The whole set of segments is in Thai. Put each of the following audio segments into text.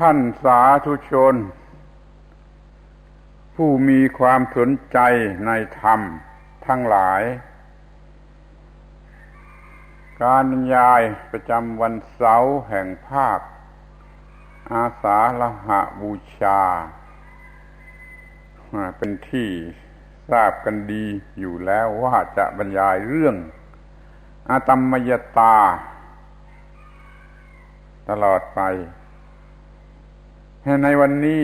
ท่านสาธุชน ผู้มีความสนใจในธรรมทั้งหลาย การบรรยายประจำวันเสาร์แห่งภาค อาสาละหะบูชา เป็นที่ทราบกันดีอยู่แล้วว่าจะบรรยายเรื่องอาตมยตา ตลอดไป ในวันนี้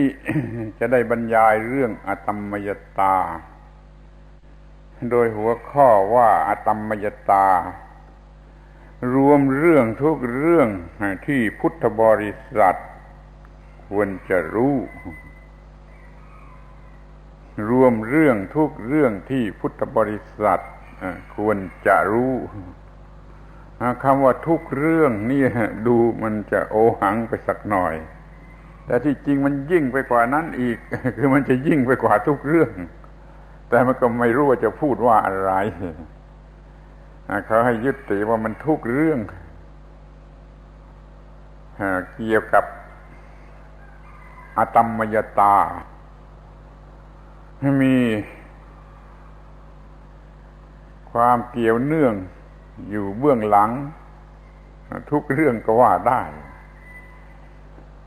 จะได้บรรยายเรื่องอาตมมยตา โดยหัวข้อว่าอาตมยตา รวมเรื่องทุกเรื่องที่พุทธบริษัทควรจะรู้ รวมเรื่องทุกเรื่องที่พุทธบริษัทควรจะรู้คำว่าทุกเรื่องนี่ดูมันจะโอหังไปสักหน่อย แต่ที่จริงมันยิ่งไปกว่านั้นอีก คือมันจะยิ่งไปกว่าทุกเรื่อง แต่มันก็ไม่รู้ว่าจะพูดว่าอะไรเขาให้ยึดติว่ามันทุกเรื่องเกี่ยวกับอตมมยตา มีความเกี่ยวเนื่องอยู่เบื้องหลัง ทุกเรื่องก็ว่าได้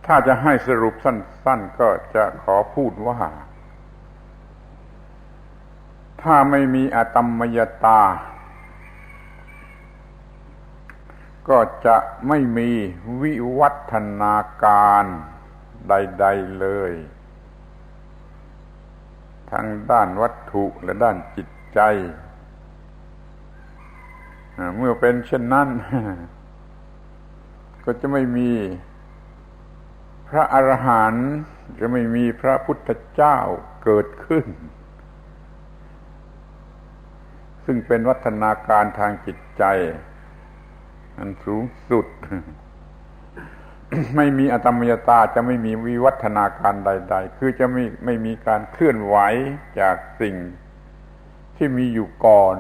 ถ้าจะให้สรุปสั้น ๆ ก็จะขอพูดว่า ถ้าไม่มีอตมมยตา ก็จะไม่มีวิวัฒนาการใด ๆเลย ทั้งด้านวัตถุและด้านจิตใจ เมื่อเป็นเช่นนั้น ก็จะไม่มี ระอรหันต์จะไม่มีพระพุทธเจ้าเกิดขึ้น ซึ่งเป็นวัฒนาการทางจิตใจ อันสูงสุด ไม่มีอตมยตาจะไม่มีวิวัฒนาการใด ๆ คือจะไม่ไม่มีการเคลื่อนไหวจากสิ่งที่มีอยู่ก่อน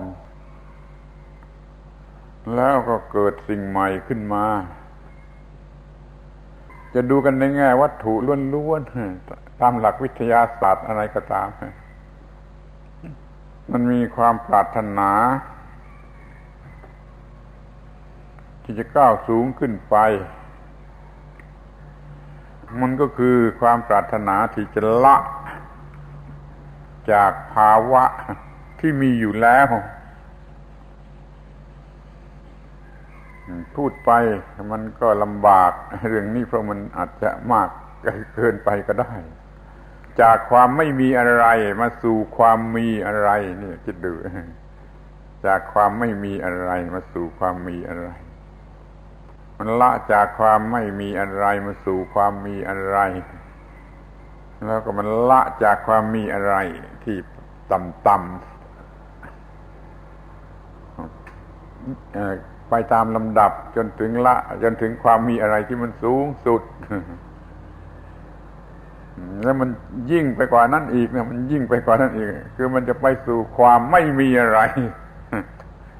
แล้วก็เกิดสิ่งใหม่ขึ้นมา จะดูกันในแง่วัตถุล้วนๆตามหลักวิทยาศาสตร์อะไรก็ตาม มันมีความปรารถนา ที่จะก้าวสูงขึ้นไป มันก็คือความปรารถนาที่จะละ จากภาวะที่มีอยู่แล้ว พูดไปมันก็ลำบากเรื่องนี้เพราะมันอาจจะมากเกินไปก็ได้ จากความไม่มีอะไรมาสู่ความมีอะไรนี่คิดดูจากความไม่มีอะไรมาสู่ความมีอะไร มันละจากความไม่มีอะไรมาสู่ความมีอะไร แล้วก็มันละจากความมีอะไรที่ต่ำๆ ไปตามลำดับจนถึงละ จนถึงความมีอะไรที่มันสูงสุด แล้วมันยิ่งไปกว่านั้นอีกเนี่ยมันยิ่งไปกว่านั้นอีก คือมันจะไปสู่ความไม่มีอะไร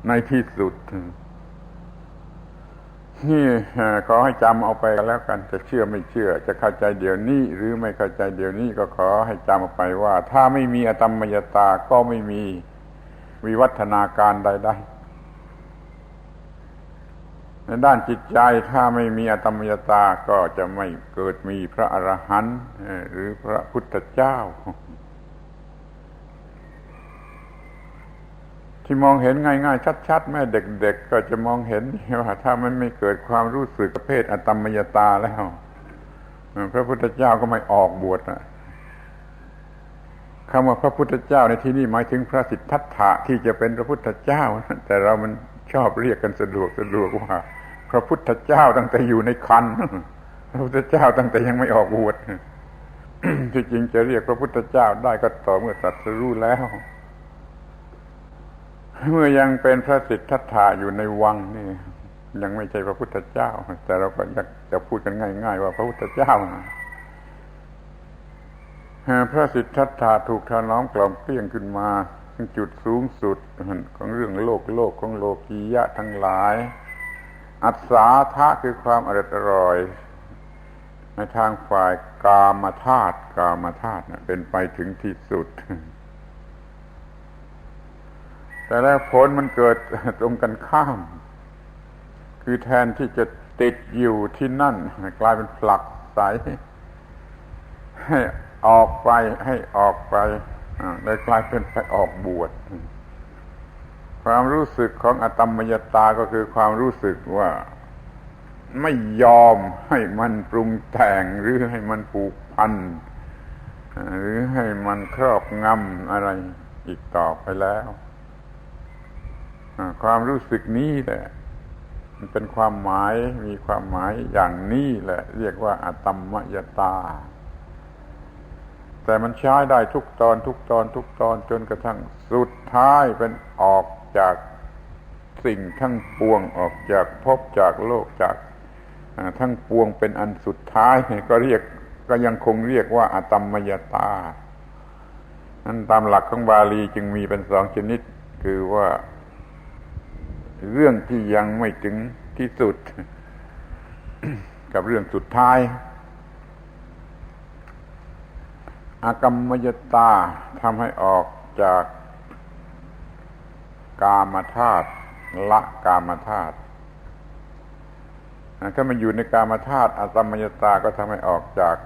ในที่สุด นี่ขอให้จำเอาไปแล้วกัน จะเชื่อไม่เชื่อ จะเข้าใจเดี๋ยวนี้ หรือไม่เข้าใจเดี๋ยวนี้ก็ขอให้จำเอาไปว่า ถ้าไม่มีอตมมยตาก็ไม่มีวิวัฒนาการใด ๆ ในด้านจิตใจถ้าไม่มีอตมยตาก็จะไม่เกิดมีพระอรหันต์หรือพระพุทธเจ้า ที่มองเห็นง่ายๆชัดๆแม่เด็ก ๆ ก็จะมองเห็นว่าถ้ามันไม่เกิดความรู้สึกประเภทอตมยตาแล้ว พระพุทธเจ้าก็ไม่ออกบวชนะคำว่าพระพุทธเจ้าในที่นี้หมายถึงพระสิทธัตถะที่จะเป็นพระพุทธเจ้า แต่เรามันชอบเรียกกันสะดวกสะดวกว่า ระพุทธเจ้าตั้งแต่อยู่ในคันพระพุทธเจ้าตั้งแต่ยังไม่ออกบวชที่จริงจะเรียกพระพุทธเจ้าได้ก็ต่อเมื่อตรัสรู้แล้ว เมื่อยังเป็นพระสิทธัตถะอยู่ในวังนี่ ยังไม่ใช่พระพุทธเจ้า แต่เราก็อยากจะพูดกันง่าย ๆ ว่าพระพุทธเจ้าพระสิทธัตถะถูกทาน้อมกล่อมเปลี่ยงขึ้นมาจุดสูงสุดของเรื่องโลกโลกของโลกียะทั้งหลาย อัศาทะคือความอร่อยอร่อย ในทางฝ่ายกามธาตุกามธาตุเป็นไปถึงที่สุด แต่แล้วผลมันเกิดตรงกันข้าม คือแทนที่จะติดอยู่ที่นั่น กลายเป็นผลักใสให้ออกไปให้ออกไปเลยกลายเป็นไปออกบวช ความรู้สึกของอตมมยตาก็คือความรู้สึกว่าไม่ยอมให้มันปรุงแต่งหรือให้มันผูกพันหรือให้มันครอบงำอะไรอีกต่อไปแล้วความรู้สึกนี้แหละ มันเป็นความหมายมีความหมายอย่างนี้แหละ เรียกว่าอตมมยตา แต่มันใช้ได้ทุกตอนทุกตอนทุกตอนจนกระทั่งสุดท้ายเป็นออก จากสิ่งทั้งปวงออกจากพบจากโลกจากทั้งปวงเป็นอันสุดท้ายก็เรียกก็ยังคงเรียกว่าอตมมยตานั้นตามหลักของบาลีจึงมีเป็นสองชนิด คือว่าเรื่องที่ยังไม่ถึงที่สุด กับเรื่องสุดท้าย อากรรมยตาทำให้ออกจาก กามธาตุละกามธาตุถ้ามันอยู่ในกามธาตุอสัมมยตาก็ทำให้ออกจาก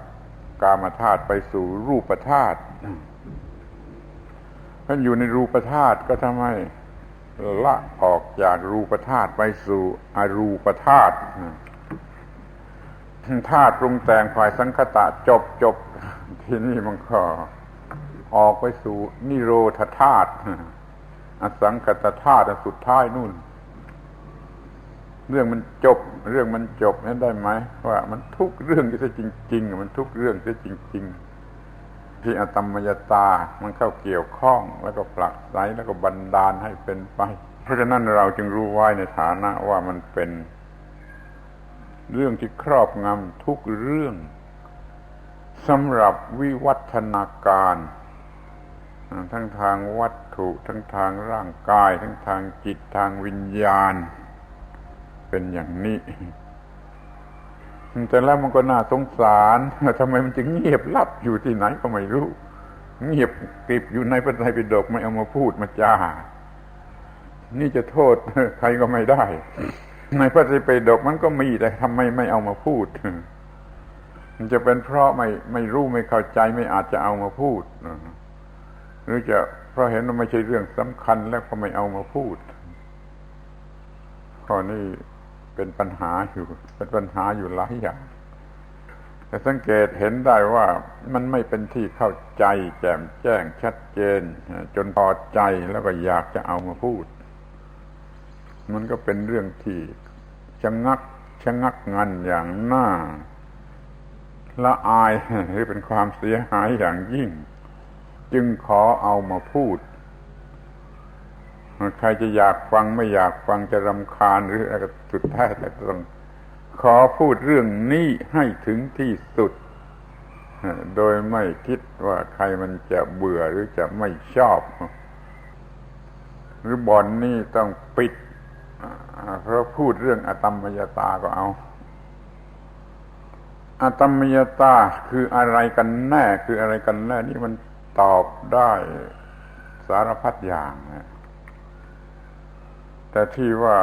กามธาตุไปสู่รูปธาตุถ้าอยู่ในรูปธาตุก็ทำให้ละออกจากรูปธาตุไปสู่อรูปธาตุธาตุปรุงแต่งฝ่ายสังคตะจบจบที่นี่มันก็ออกไปสู่นิโรธธาตุ อสังคตธาตุสุดท้ายนู่น เรื่องมันจบ เรื่องมันจบนั้นได้ไหมว่ามันทุกเรื่องที่จริง ๆ มันทุกเรื่องที่จริง ๆ ที่อตมยตา มันเข้าเกี่ยวข้องแล้วก็ปลักไสแล้วก็บันดาลให้เป็นไป เพราะฉะนั้นเราจึงรู้ไว้ในฐานะว่ามันเป็น เรื่องที่ครอบงำทุกเรื่องสำหรับวิวัฒนาการ ทั้งทางวัตถุทั้งทางร่างกาย ทั้งทางจิตทางวิญญาณ เป็นอย่างนี้แต่แล้วมันก็น่าสงสารทำไมมันจึงเงียบลับอยู่ที่ไหนก็ไม่รู้ เงียบกริบอยู่ในพระไตรปิฎกไม่เอามาพูดมาจานี่จะโทษใครก็ไม่ได้ ในพระไตรปิฎกมันก็มีแต่ทำไมไม่เอามาพูด มันจะเป็นเพราะไม่ไม่รู้ไม่เข้าใจไม่อาจจะเอามาพูด หรือจะเพราะเห็นว่าไม่ใช่เรื่องสำคัญแล้วก็ไม่เอามาพูดข้อนี้เป็นปัญหาอยู่ เป็นปัญหาอยู่หลายอย่างแต่สังเกตเห็นได้ว่ามันไม่เป็นที่เข้าใจ แจ่มแจ้งชัดเจน จนพอใจแล้วก็อยากจะเอามาพูด มันก็เป็นเรื่องที่ชะงักชะงักงันอย่างน่าละอายหรือเป็นความเสียหายอย่างยิ่ง จึงขอเอามาพูด ใครจะอยากฟังไม่อยากฟังจะรำคาญหรืออะไรสุดท้ายแต่ต้องขอพูดเรื่องนี้ให้ถึงที่สุด โดยไม่คิดว่าใครมันจะเบื่อหรือจะไม่ชอบ หรือบ่อนนี่ต้องปิด เพราะพูดเรื่องอตมมยตาก็เอาอตมมยตาคืออะไรกันแน่ คืออะไรกันแน่ นี่มัน ตอบได้สารพัดอย่างนะแต่ที่ว่า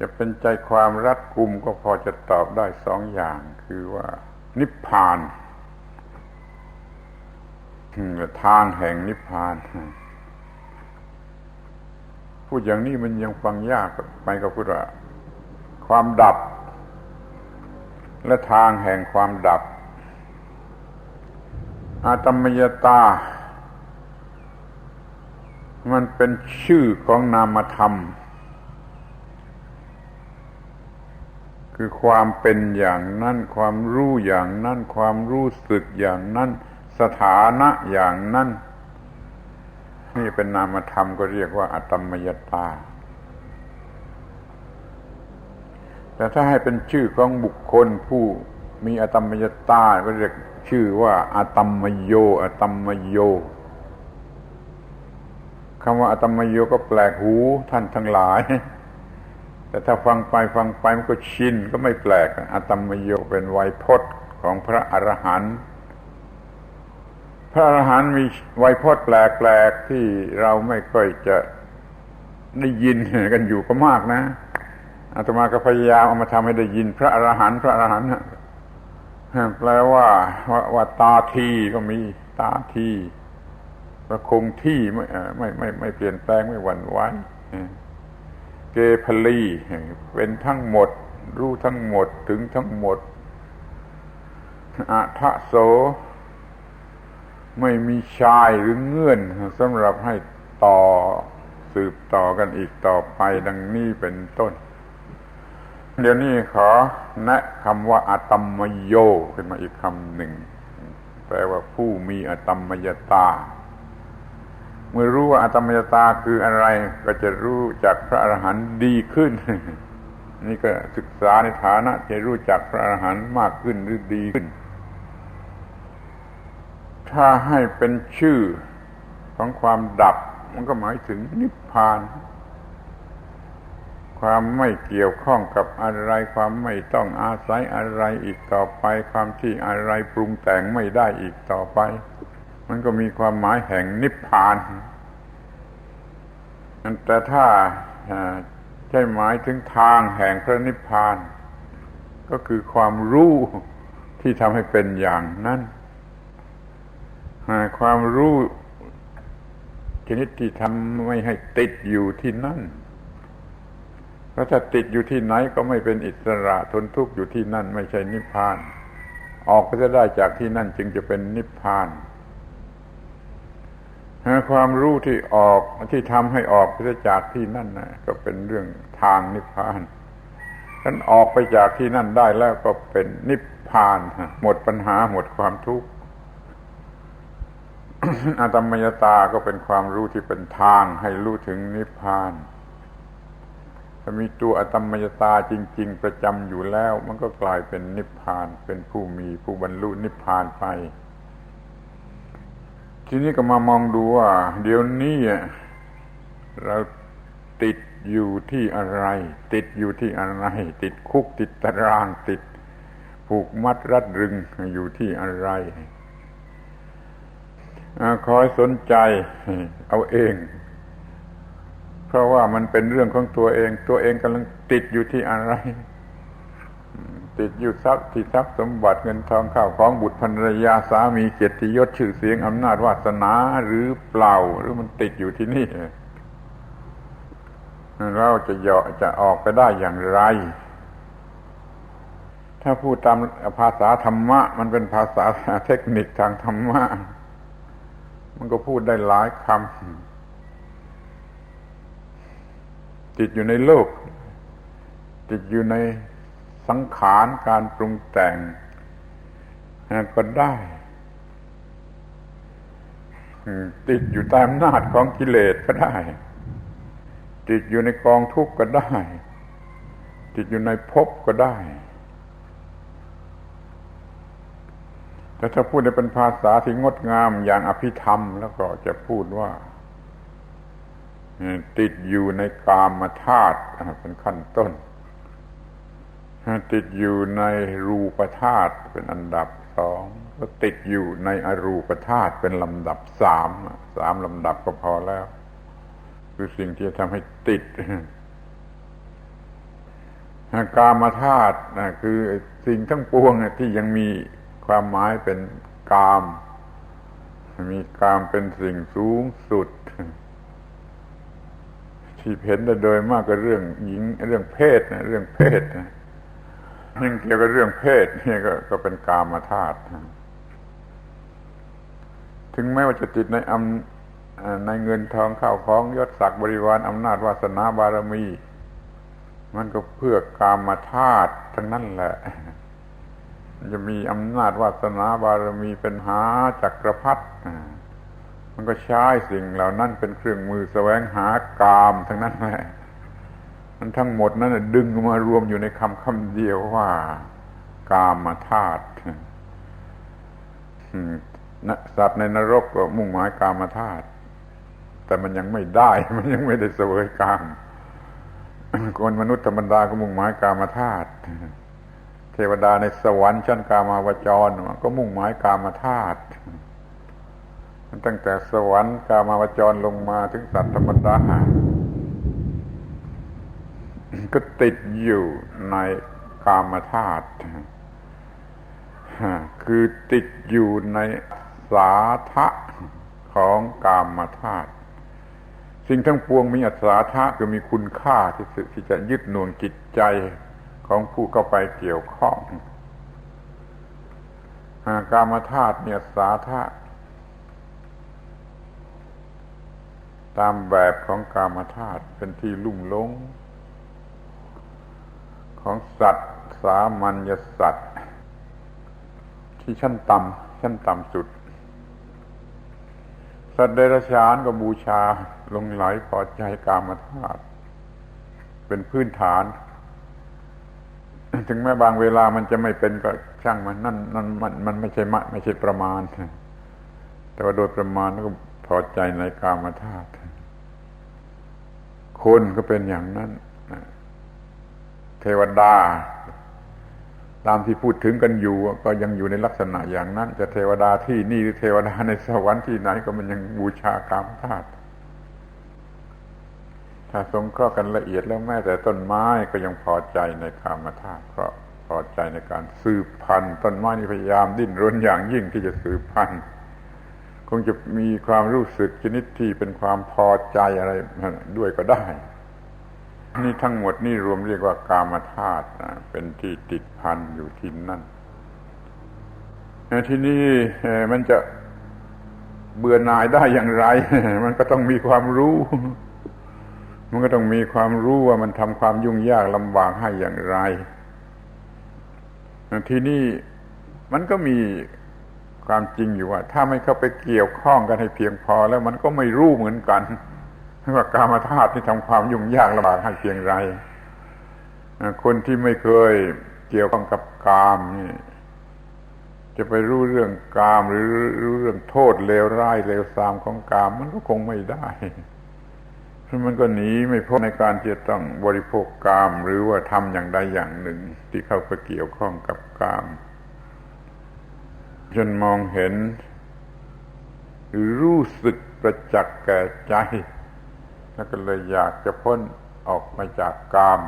จะเป็นใจความรัดกุมก็พอจะตอบได้สองอย่าง คือว่า นิพพานทางแห่งนิพพานพูดอย่างนี้มันยังฟังยากไปก็พูดว่า ความดับ และทางแห่งความดับ อาตมยตา มันเป็นชื่อของนามธรรม คือความเป็นอย่างนั้น ความรู้อย่างนั้น ความรู้สึกอย่างนั้น สถานะอย่างนั้น นี่เป็นนามธรรมก็เรียกว่าอัตมยตาแต่ถ้าให้เป็นชื่อของบุคคลผู้ มีอัตมยตาก็เรียกชื่อว่าอาตมมโยอาตมมโยคำว่าอาตมมโยก็แปลกหูท่านทั้งหลาย แต่ถ้าฟังไปฟังไปมันก็ชินก็ไม่แปลกอัตมโยเป็นไวยพจน์ของพระอรหันต์พระอรหันต์มีไวยพจน์แปลกๆที่เราไม่ค่อยจะได้ยินกันอยู่ก็มากนะอาตมาก็พยายามเอามาทำให้ได้ยิน พระอรหันต์พระอรหันต์ แปลว่าว่าวาตาทีก็มีตาทีประคงที่ไม่ไม่ไม่ไม่เปลี่ยนแปลงไม่หวั่นไหวเกพลีเป็นทั้งหมด รู้ทั้งหมดถึงทั้งหมดอัทะโส ไม่มีชายหรือเงื่อนสำหรับให้ต่อสืบต่อกันอีกต่อไปดังนี้เป็นต้น เดี๋ยวนี้ขอแนะคำว่าอาตมมโยขึ้นมาอีกคำหนึ่ง แปลว่าผู้มีอาตมมยตา เมื่อรู้ว่าอาตมมยตาคืออะไร ก็จะรู้จักพระอรหันต์ดีขึ้น นี่ก็ศึกษาในฐานะจะรู้จักพระอรหันต์มากขึ้นหรือดีขึ้น ถ้าให้เป็นชื่อของความดับ มันก็หมายถึงนิพพาน ความไม่เกี่ยวข้องกับอะไร ความไม่ต้องอาศัยอะไรอีกต่อไป ความที่อะไรปรุงแต่งไม่ได้อีกต่อไป มันก็มีความหมายแห่งนิพพานแต่ถ้าใช่หมายถึงทางแห่งพระนิพพาน ก็คือความรู้ที่ทำให้เป็นอย่างนั้นความรู้ชนิดที่ทำไม่ให้ติดอยู่ที่นั่น ราะถ้าติดอยู่ที่ไหนก็ไม่เป็นอิสระทนทุกข์อยู่ที่นั่นไม่ใช่นิพพาน ออกก็จะได้จากที่นั่นจึงจะเป็นนิพพานความรู้ที่ออกที่ทำให้ออกไปจากที่นั่นนะก็เป็นเรื่องทางนิพพานฉันออกไปจากที่นั่นได้แล้วก็เป็นนิพพานหมดปัญหาหมดความทุกข์อาตมยตาก็เป็นความรู้ที่เป็นทางให้รู้ถึงนิพพาน ถ้ามีตัวอตมยตาจริง ๆ ประจำอยู่แล้ว มันก็กลายเป็นนิพพาน เป็นผู้มีผู้บรรลุนิพพานไป ทีนี้ก็มามองดูว่า เดี๋ยวนี้เราติดอยู่ที่อะไร ติดอยู่ที่อะไร ติดคุกติดตารางติด ผูกมัดรัดรึงอยู่ที่อะไรคอยสนใจเอาเอง เพราะว่ามันเป็นเรื่องของตัวเอง ตัวเองกำลังติดอยู่ที่อะไร ติดอยู่ทรัพย์ที่ทรัพย์สมบัติเงินทองข้าวของบุตรภรรยาสามีเกียรติยศชื่อเสียงอำนาจวาสนาหรือเปล่า หรือมันติดอยู่ที่นี่เราจะเหาะจะออกไปได้อย่างไร ถ้าพูดตามภาษาธรรมะ มันเป็นภาษาเทคนิคทางธรรมะ มันก็พูดได้หลายคำ ติดอยู่ในโลก ติดอยู่ในสังขารการปรุงแต่งก็ได้ติดอยู่ใต้อำนาจของกิเลสก็ได้ ติดอยู่ในกองทุกข์ก็ได้ ติดอยู่ในภพก็ได้ แต่ถ้าพูดในเป็นภาษาที่งดงามอย่างอภิธรรมแล้วก็จะพูดว่า ติดอยู่ในกามธาตุเป็นขั้นต้น ติดอยู่ในรูปธาตุเป็นอันดับสองก็ติดอยู่ในอรูปธาตุเป็นลำดับสามสามลำดับก็พอแล้ว คือสิ่งที่จะทำให้ติดกามธาตุคือสิ่งทั้งปวงที่ยังมีความหมายเป็นกาม มีกามเป็นสิ่งสูงสุด ที่เห็นได้โดยมากก็เรื่องหญิงเรื่องเพศนะเรื่องเพศเรื่องเกี่ยวกับเรื่องเพศนี่ก็ก็เป็นกามาธาตุถึงแม้ว่าจะติดในอำในเงินทองข้าวของยศศักดิ์บริวารอำนาจวาสนาบารมี มันก็เพื่อกามาธาตุทั้งนั้นแหละ จะมีอำนาจวาสนาบารมีเป็นหาจักรพรรดิ มันก็ใช้สิ่งเหล่านั้นเป็นเครื่องมือแสวงหากามทั้งนั้นแหละมันทั้งหมดนั้นดึงมารวมอยู่ในคำคำเดียวว่า กามมาธาตุสัตว์ในนรกก็มุ่งหมายกามาธาตุแต่มันยังไม่ได้ มันยังไม่ได้เสวยกามคนมนุษย์ธรรมดาก็มุ่งหมายกามธาตุเทวดาในสวรรค์ชั้นกามาวจรก็มุ่งหมายกามธาตุ ตั้งแต่สวรรค์กามาวจรลงมาถึงสัตว์ธรรมดาก็ติดอยู่ในกามธาตุคือติดอยู่ในสาทะของกามธาตุสิ่งทั้งปวงมีอัศาทะคือมีคุณค่าที่สุดที่จะยึดหน่วงจิตใจของผู้เข้าไปเกี่ยวข้องกามธาตุเนี่ยสาทะ ตามแบบของกามธาตุเป็นที่ลุ่มหลง ของสัตว์ สามัญสัตว์ ที่ชั้นต่ำชั้นต่ำสุด สัตว์เดรัจฉานก็บูชาลงไหลพอใจกามธาตุเป็นพื้นฐาน ถึงแม้บางเวลามันจะไม่เป็นก็ช่างมันนั่นนั่นมันมันไม่ใช่มะไม่ใช่ประมาณ แต่ว่าโดยประมาณก็พอใจในกามธาตุ คนก็เป็นอย่างนั้นเทวดา ตามที่พูดถึงกันอยู่ ก็ยังอยู่ในลักษณะอย่างนั้น จะเทวดาที่นี่หรือเทวดาในสวรรค์ที่ไหนก็มันยังบูชากามธาตุถ้าสงเคราะห์กันละเอียดแล้วแม้แต่ต้นไม้ก็ยังพอใจในกามธาตุเพราะพอใจในการสืบพันธุ์ต้นไม้นี่พยายามดิ้นรนอย่างยิ่งที่จะสืบพันธุ์ คงจะมีความรู้สึกชนิดที่เป็นความพอใจอะไรด้วยก็ได้ นี่ทั้งหมดนี่รวมเรียกว่ากามธาตุเป็นที่ติดพันอยู่ที่นั่นที่นี่มันจะเบื่อหน่ายได้อย่างไร มันก็ต้องมีความรู้ มันก็ต้องมีความรู้ว่ามันทำความยุ่งยากลำบากให้อย่างไร ที่นี่มันก็มี ความจริงอยู่ว่า ถ้าไม่เข้าไปเกี่ยวข้องกันให้เพียงพอ แล้วมันก็ไม่รู้เหมือนกันว่ากามธาตุที่ทำความยุ่งยากลำบากให้เพียงไรคนที่ไม่เคยเกี่ยวข้องกับกามนี่จะไปรู้เรื่องกามหรือรู้เรื่องโทษเลวร้ายเลวทรามของกาม มันก็คงไม่ได้มันก็หนีไม่พ้นในการที่จะต้องบริโภคกาม หรือว่าทำอย่างใดอย่างหนึ่ง ที่เข้าไปเกี่ยวข้องกับกาม จนมองเห็น รู้สึกประจักษ์แก่ใจ แล้วก็เลยอยากจะพ้นออกมาจากกาม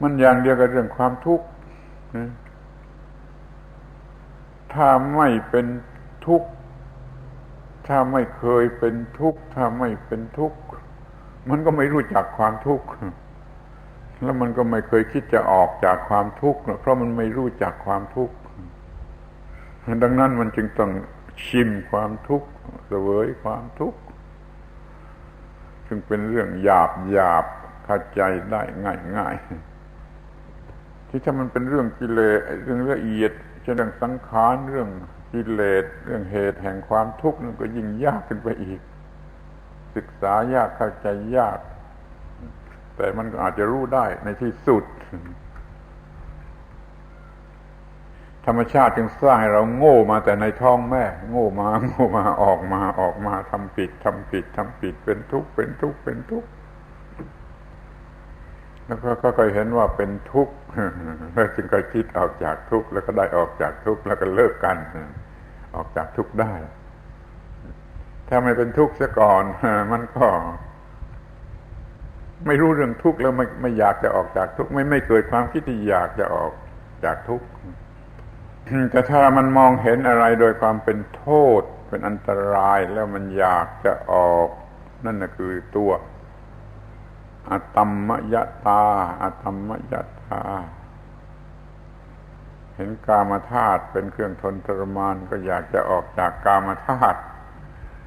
มันอย่างเดียวกับเรื่องความทุกข์ถ้าไม่เป็นทุกข์ ถ้าไม่เคยเป็นทุกข์ ถ้าไม่เป็นทุกข์ มันก็ไม่รู้จักความทุกข์ แล้วมันก็ไม่เคยคิดจะออกจากความทุกข์เพราะมันไม่รู้จักความทุกข์ดังนั้นมันจึงต้องชิมความทุกข์เสวยความทุกข์ซึ่งเป็นเรื่องหยาบหยาบเข้าใจได้ง่ายง่ายที่ถ้ามันเป็นเรื่องกิเลสเรื่องละเอียดเช่นเรื่องสังขารเรื่องกิเลสเรื่องเหตุแห่งความทุกข์นั่นก็ยิ่งยากขึ้นไปอีก ศึกษายากเข้าใจยาก แต่มันก็อาจจะรู้ได้ในที่สุด ธรรมชาติจึงสร้างให้เราโง่มาแต่ในท้องแม่ โง่มา โง่มาออกมาออกมาทำผิดทำผิดทำผิดเป็นทุกข์เป็นทุกข์เป็นทุกข์แล้วก็ค่อยเห็นว่าเป็นทุกข์แล้วจึงก็คิดออกจากทุกข์แล้วก็ได้ออกจากทุกข์แล้วก็เลิกกัน ออกจากทุกข์ได้ ถ้าไม่เป็นทุกข์เสียก่อนมันก็ ไม่รู้เรื่องทุกข์แล้วไม่ไม่อยากจะออกจากทุกข์ไม่ไม่เกิดความคิดที่อยากจะออกจากทุกข์แต่ถ้ามันมองเห็นอะไรโดยความเป็นโทษเป็นอันตรายแล้วมันอยากจะออก นั่นนะคือตัวอตมมยตาอตมมยตา เห็นกามธาตุเป็นเครื่องทนทรมานก็อยากจะออกจากกามธาตุ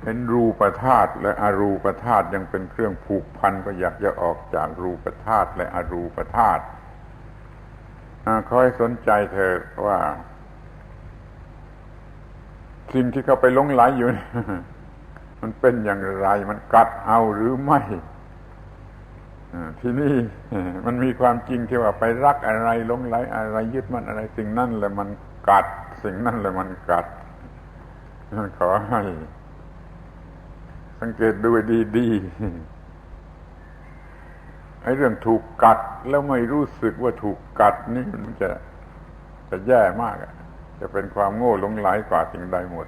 เห็นรูปธาตุและอรูปธาตุยังเป็นเครื่องผูกพันก็อยากจะออกจากรูปธาตุและอรูปธาตุคอยสนใจเธอว่า สิ่งที่เขาไปลงไหลอยู่ มันเป็นอย่างไร มันกัดเอาหรือไม่ที่นี่มันมีความจริงที่ว่าไปรักอะไรลงไหลอะไรยึดมันอะไร สิ่งนั่นแหละมันกัด สิ่งนั่นแหละมันกัดขอให้ สังเกตดูดีๆไอ้เรื่องถูกกัดแล้วไม่รู้สึกว่าถูกกัดนี่มันจะจะแย่มากอะจะเป็นความโง่หลงไหลกว่าสิ่งใดหมด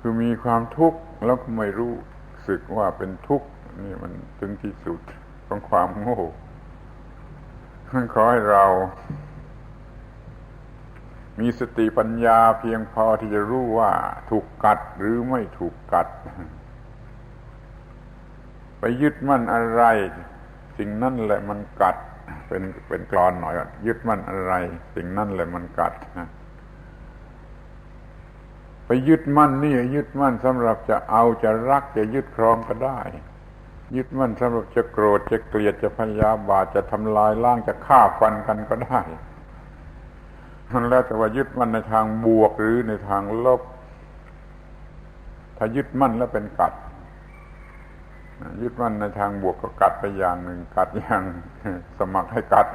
คือมีความทุกข์แล้วก็ไม่รู้สึกว่าเป็นทุกข์นี่มันถึงที่สุดของความโง่ขอให้เรา มีสติปัญญาเพียงพอที่จะรู้ว่าถูกกัดหรือไม่ถูกกัด ไปยึดมั่นอะไร สิ่งนั่นแหละมันกัด เป็นเป็นกรอนหน่อยยึดมั่นอะไร สิ่งนั่นแหละมันกัดไปยึดมั่นนี่ยึดมั่นสำหรับจะเอาจะรักจะยึดครองก็ได้ ยึดมั่นสำหรับจะโกรธจะเกลียดจะพยาบาทจะทำลายล้างจะฆ่าฟันกันก็ได้ มันแล้วแต่ว่ายึดมั่นในทางบวกหรือในทางลบ ถ้ายึดมั่นแล้วเป็นกัด ยึดมั่นในทางบวกก็กัดไปอย่างหนึ่งกัดอย่างสมัครให้กัด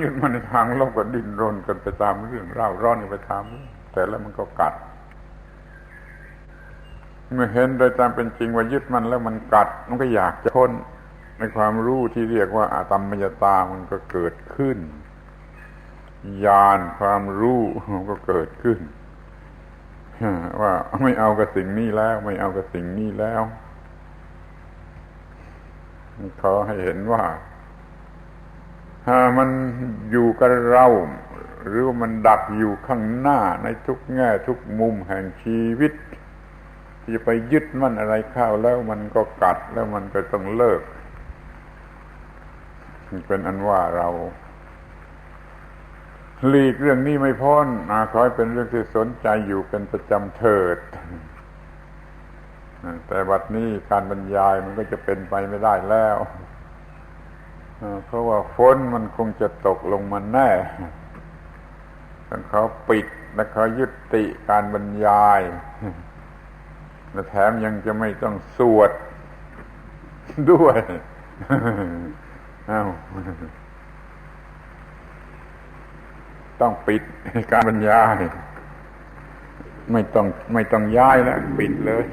ยึดมั่นในทางลบก็ดิ้นรนกันไปตามเรื่องเล่าร้อนไปตามแต่แล้วมันก็กัดเมื่อเห็นโดยตามเป็นจริงว่ายึดมันแล้วมันกัด มันก็อยากจะพ้นในความรู้ที่เรียกว่าอาตมมยตามันก็เกิดขึ้น ญาณความรู้มันก็เกิดขึ้นว่าไม่เอากับสิ่งนี้แล้ว ไม่เอากับสิ่งนี้แล้วขอให้เห็นว่าถ้ามันอยู่กับเรา หรือว่ามันดักอยู่ข้างหน้าในทุกแง่ทุกมุมแห่งชีวิต ที่จะไปยึดมั่นอะไรเข้าแล้วมันก็กัดแล้วมันก็ต้องเลิก เป็นอันว่าเรา หลีกเรื่องนี้ไม่พ้นขอให้เป็นเรื่องที่สนใจอยู่เป็นประจำเถิด แต่บัดนี้การบรรยายมันก็จะเป็นไปไม่ได้แล้วเพราะว่าฝนมันคงจะตกลงมาแน่เขาปิดและเขายุติการบรรยายและแถมยังจะไม่ต้องสวดด้วย อ้าว ต้องปิดการบรรยาย ไม่ต้องไม่ต้องย้ายแล้ว ปิดเลย